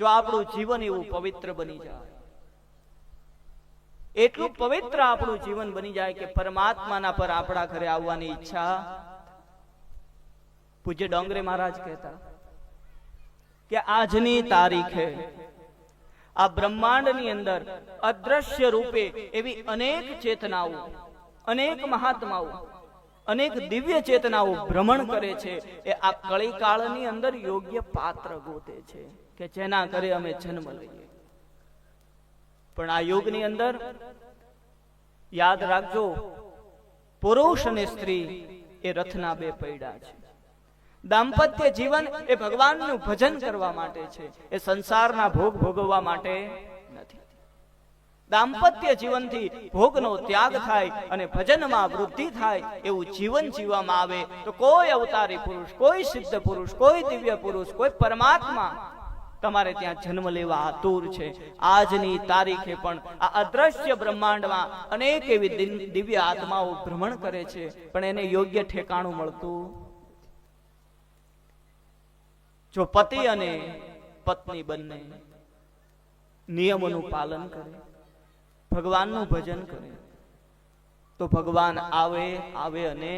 જો આપણું જીવન એવું પવિત્ર બની જાય. એટલું પવિત્ર આપણું જીવન બની જાય કે પરમાત્માના પર આપણા ઘરે આવવાની ઈચ્છા. પૂજ્ય ડોંગરે મહારાજ કહેતા કે આજની તારીખે આ બ્રહ્માંડની અંદર અદ્રશ્ય રૂપે એવી અનેક ચેતનાઓ, અનેક મહાત્માઓ અનેક દિવ્ય ચેતનાઓ ભ્રમણ કરે છે એ આ કળીકાળની અંદર યોગ્ય પાત્ર ગોતે છે કે જેના ઘરે અમે જન્મ લઈએ. પણ આ યુગની અંદર યાદ રાખજો પુરુષ અને સ્ત્રી એ રથના બે પૈડા છે. દાંપત્ય જીવન એ ભગવાનનું ભજન કરવા માટે છે. એ સંસારના ભોગ ભોગવવા માટે નથી. દાંપત્ય જીવનથી ભોગનો ત્યાગ થાય અને ભજનમાં વૃદ્ધિ થાય એવું જીવન જીવવામાં આવે તો કોઈ અવતારી પુરુષ, કોઈ સિદ્ધ પુરુષ, કોઈ દિવ્ય પુરુષ, કોઈ પરમાત્મા તમારે ત્યાં જન્મ લેવા આતુર છે. આજની તારીખે પણ આ અદ્રશ્ય બ્રહ્માંડમાં અનેક એવી દિવ્ય આત્માઓ ભ્રમણ કરે છે. પણ એને યોગ્ય ઠેકાણું મળતું જો પતિ અને પત્ની બંને નિયમોનું પાલન કરે. ભગવાનનું ભજન કરે. તો ભગવાન આવે આવે અને